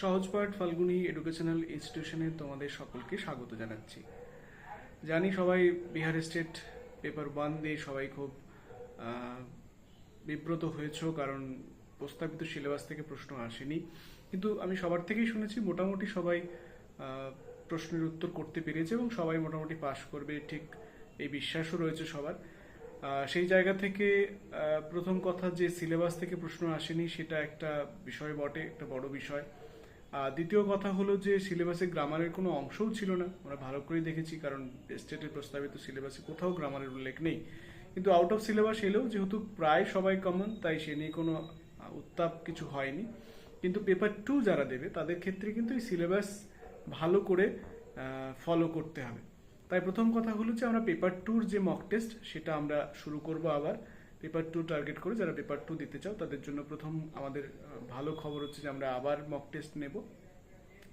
সহজপাঠ Falguni educational ইনস্টিটিউশনে তোমাদের সকলকে স্বাগত জানাচ্ছি। জানি সবাই বিহার স্টেট পেপার ওয়ান দিয়ে সবাই খুব বিব্রত হয়েছ কারণ প্রস্তাবিত সিলেবাস থেকে প্রশ্ন আসেনি। কিন্তু আমি সবার থেকেই শুনেছি মোটামুটি সবাই প্রশ্নের উত্তর করতে পেরেছে এবং সবাই মোটামুটি পাশ করবে, ঠিক এই বিশ্বাসও রয়েছে সবার। সেই জায়গা থেকে প্রথম কথা যে সিলেবাস থেকে প্রশ্ন আসেনি সেটা একটা বিষয় বটে, একটা বড় বিষয়। দ্বিতীয় কথা হলো যে সিলেবাসে গ্রামারের কোনো অংশও ছিল না। আমরা ভালো করেই দেখেছি, কারণ স্টেটের প্রস্তাবিত সিলেবাসে কোথাও গ্রামারের উল্লেখ নেই। কিন্তু আউট অফ সিলেবাস এলেও যেহেতু প্রায় সবাই কমন তাই সে নিয়ে কোনো উত্তাপ কিছু হয়নি। কিন্তু পেপার টু যারা দেবে, তাদের ক্ষেত্রে কিন্তু এই সিলেবাস ভালো করে ফলো করতে হবে। তাই প্রথম কথা হলো যে আমরা পেপার টুর যে মক টেস্ট সেটা আমরা শুরু করব আবার। পেপার টু টার্গেট করে, যারা পেপার টু দিতে চাও, তাদের জন্য প্রথম আমাদের ভালো খবর হচ্ছে যে আমরা আবার মক টেস্ট নেব।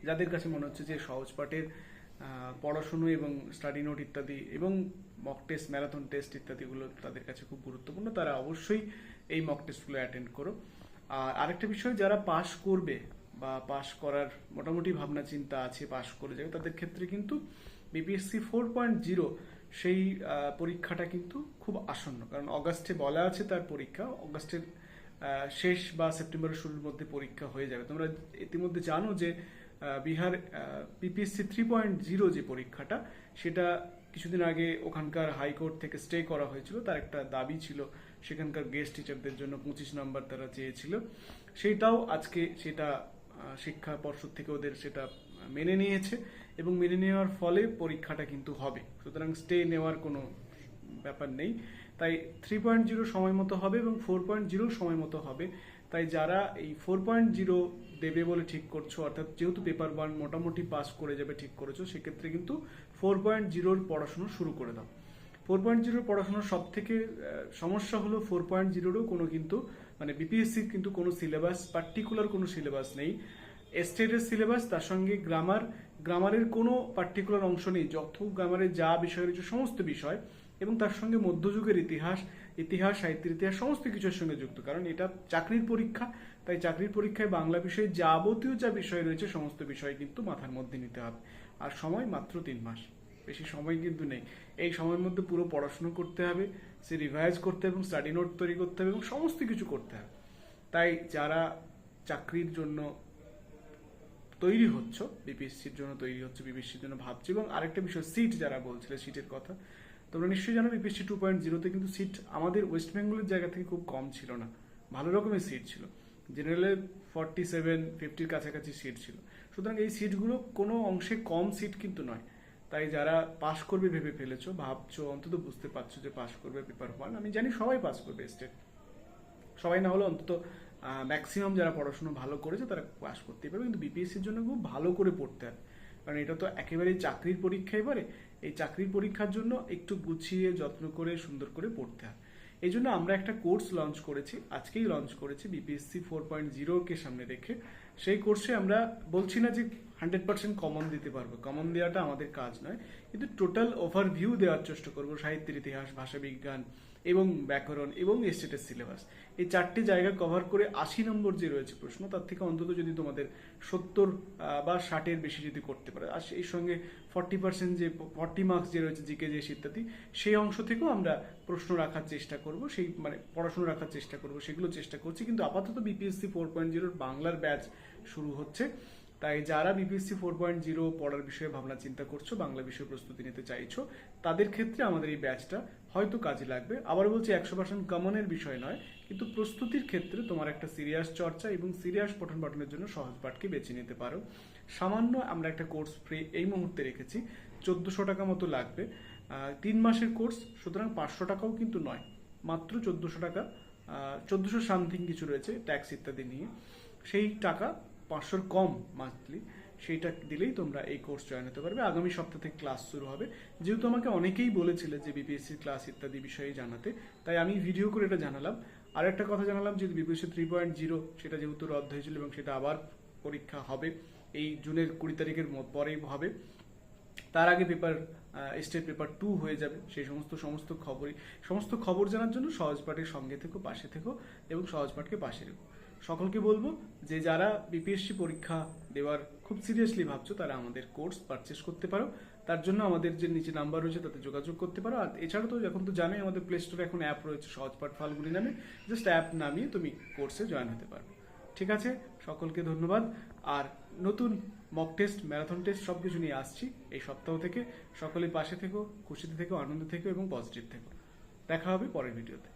যাদের কাছে মনে হচ্ছে যে সহজ পাঠের পড়াশুনো এবং স্টাডি নোট ইত্যাদি এবং মক টেস্ট ম্যারাথন টেস্ট ইত্যাদিগুলো তাদের কাছে খুব গুরুত্বপূর্ণ, তারা অবশ্যই এই মক টেস্টগুলো অ্যাটেন্ড করো। আর আরেকটা বিষয়, যারা পাশ করবে বা পাশ করার মোটামুটি ভাবনা, চিন্তা আছে পাশ করে যাবে, তাদের ক্ষেত্রে কিন্তু বিপিএসসি ফোর পয়েন্ট জিরো সেই পরীক্ষাটা কিন্তু খুব আসন্ন। কারণ অগাস্টে বলা আছে তার পরীক্ষা। অগাস্টের শেষ বা সেপ্টেম্বরের শুরুর মধ্যে পরীক্ষা হয়ে যাবে। তোমরা ইতিমধ্যে জানো যে Bihar PPSC three point zero যে পরীক্ষাটা, সেটা কিছুদিন আগে ওখানকার হাইকোর্ট থেকে স্টে করা হয়েছিল। তার একটা দাবি ছিল, সেখানকার গেস্ট টিচারদের জন্য পঁচিশ নম্বর তারা চেয়েছিল। সেইটাও আজকে সেটা শিক্ষা পর্ষদ থেকে ওদের সেটা মেনে নিয়েছে এবং মেনে নেওয়ার ফলে পরীক্ষাটা কিন্তু হবে। সুতরাং স্টে নেওয়ার কোনো ব্যাপার নেই। তাই থ্রি পয়েন্ট জিরো সময় মতো হবে এবং ফোর পয়েন্ট জিরো সময় মতো হবে। তাই যারা এই ফোর পয়েন্ট জিরো দেবে বলে ঠিক করছ, অর্থাৎ যেহেতু পেপার ওয়ান মোটামুটি পাস করে যাবে ঠিক করেছ, সেক্ষেত্রে কিন্তু ফোর পয়েন্ট জিরোর পড়াশুনো শুরু করে দাও। ফোর পয়েন্ট জিরোর পড়াশোনার সব থেকে সমস্যা হলো ফোর পয়েন্ট জিরোরও কোনো কিন্তু মানে বিপিএসসির কিন্তু কোনো সিলেবাস পার্টিকুলার কোনো সিলেবাস নেই। স্টেটের সিলেবাস, তার সঙ্গে গ্রামার, গ্রামারের কোনো পার্টিকুলার অংশ নেই যত গ্রামারের যা বিষয় রয়েছে সমস্ত বিষয়, এবং তার সঙ্গে মধ্যযুগের ইতিহাস ইতিহাস, সাহিত্যের ইতিহাস, সমস্ত কিছুর সঙ্গে যুক্ত, কারণ এটা চাকরির পরীক্ষা, তাই চাকরির পরীক্ষায় বাংলা বিষয়ে যাবতীয় যা বিষয় রয়েছে সমস্ত বিষয় কিন্তু মাথার মধ্যে নিতে হবে, আর সময় মাত্র তিন মাস, বেশি সময় কিন্তু নেই, এই সময়ের মধ্যে পুরো পড়াশুনো করতে হবে, সে রিভাইজ করতে হবে, এবং স্টাডি নোট তৈরি করতে হবে, এবং সমস্ত কিছু করতে হবে, তাই যারা চাকরির জন্য তৈরি হচ্ছ বিপিএসসির জন্য তৈরি হচ্ছে বিপিএসসির জন্য ভাবছ, এবং আরেকটা বিষয় সিট যারা বলছিলে সিটের কথা, তোমরা নিশ্চয়ই জানো বিপিএসসি টু পয়েন্ট জিরোতে কিন্তু সিট আমাদের ওয়েস্ট বেঙ্গলের জায়গা থেকে খুব কম ছিল না। ভালো রকমের সিট ছিল। জেনারেলে ফর্টি সেভেন ফিফটির কাছাকাছি সিট ছিল। সুতরাং এই সিটগুলো কোনো অংশে কম সিট কিন্তু নয়। তাই যারা পাশ করবে ভেবে ফেলেছো, ভাবছ, অন্তত বুঝতে পারছ যে পাশ করবে পেপার ওয়ান আমি জানি সবাই পাস করবে স্টেট সবাই না হলে অন্তত ম্যাক্সিমাম যারা পড়াশোনা ভালো করেছে তারা পাস করতে পারবে, কিন্তু বিপিএসসির জন্য খুব ভালো করে পড়তে হবে কারণ এটা তো একেবারেই চাকরির পরীক্ষা এবারে, এই চাকরির পরীক্ষার জন্য একটু গুছিয়ে, যত্ন করে, সুন্দর করে পড়তে হয়। এই জন্য আমরা একটা কোর্স লঞ্চ করেছি, আজকেই লঞ্চ করেছি বিপিএসসি ফোর পয়েন্ট জিরোকে সামনে রেখে। সেই কোর্সে আমরা বলছি না যে হান্ড্রেড পার্সেন্ট কমন দিতে পারব কমন দেওয়াটা আমাদের কাজ নয়, কিন্তু টোটাল ওভারভিউ দেওয়ার চেষ্টা করব, সাহিত্যের ইতিহাস, ভাষাবিজ্ঞান এবং ব্যাকরণ এবং স্টেটের সিলেবাস এই চারটি জায়গা কভার করে আশি নম্বর যে রয়েছে প্রশ্ন, তার থেকে অন্তত যদি তোমাদের সত্তর বা ষাটের বেশি যদি করতে পারে। আর এই সঙ্গে ফর্টি পার্সেন্ট যে ফর্টি মার্কস যে রয়েছে জিকে যে ইত্যাদি, সেই অংশ থেকেও আমরা প্রশ্ন রাখার চেষ্টা করব, সেই মানে পড়াশোনা রাখার চেষ্টা করব, সেগুলো চেষ্টা করছি। কিন্তু আপাতত বিপিএসসি ফোর পয়েন্ট জিরোর বাংলার ব্যাচ শুরু হচ্ছে। তাই যারা বিপিএসসি ফোর পয়েন্ট জিরো পড়ার বিষয়ে ভাবনা চিন্তা করছ, বাংলা বিষয়ে প্রস্তুতি নিতে চাইছো, তাদের ক্ষেত্রে আমাদের এই ব্যাচটা হয়তো কাজে লাগবে। আবার বলছি, একশো পার্সেন্ট কমনের বিষয় নয়, কিন্তু প্রস্তুতির ক্ষেত্রে তোমার একটা সিরিয়াস চর্চা এবং সিরিয়াস পঠন পাঠনের জন্য সহজ পাঠকে বেছে নিতে পারো। সামান্য আমরা একটা কোর্স ফ্রি এই মুহূর্তে রেখেছি, চোদ্দোশো টাকা মতো লাগবে। তিন মাসের কোর্স সুতরাং পাঁচশো টাকাও কিন্তু নয়, মাত্র চোদ্দোশো টাকা চোদ্দোশো সামথিং কিছু রয়েছে ট্যাক্স ইত্যাদি নিয়ে। সেই টাকা পাঁচশোর কম মান্থলি সেইটা দিলেই তোমরা এই কোর্স জয়েন হতে পারবে। আগামী সপ্তাহ থেকে ক্লাস শুরু হবে। যেহেতু আমাকে অনেকেই বলেছিলে যে বিপিএসসি ক্লাস ইত্যাদি বিষয়ে জানাতে, তাই আমি ভিডিও করে এটা জানালাম। আর একটা কথা জানালাম যে বিপিএসসি থ্রি পয়েন্ট জিরো সেটা যেহেতু রদ হয়েছিল এবং সেটা আবার পরীক্ষা হবে, এই জুনের কুড়ি তারিখের পরেই হবে। তার আগে পেপার স্টেট পেপার টু হয়ে যাবে। সেই সমস্ত সমস্ত খবরই, সমস্ত খবর জানার জন্য সহজ পাঠের সঙ্গে থেকো, পাশে থেকো এবং সহজ পাঠকে পাশে রেখো। সকলকে বলব যে যারা বিপিএসসি পরীক্ষা দেওয়ার খুব সিরিয়াসলি ভাবছ, তারা আমাদের কোর্স পারচেস করতে পারো। তার জন্য আমাদের যে নিচে নাম্বার রয়েছে, তাতে যোগাযোগ করতে পারো। আর এছাড়া তো এখন তো জানোই, আমাদের প্লে স্টোরে এখন অ্যাপ রয়েছে, সহজপাঠ ফালগুলি নামে। জাস্ট অ্যাপ নামিয়ে তুমি কোর্সে জয়েন হতে পারবে। ঠিক আছে? সকলকে ধন্যবাদ। আর নতুন মক টেস্ট ম্যারাথন টেস্ট সব কিছু নিয়ে আসছি এই সপ্তাহ থেকে। সকলে পাশে থেকো, খুশিতে থেকো, আনন্দে থেকো এবং পজিটিভ থেকো। দেখা হবে পরের ভিডিওতে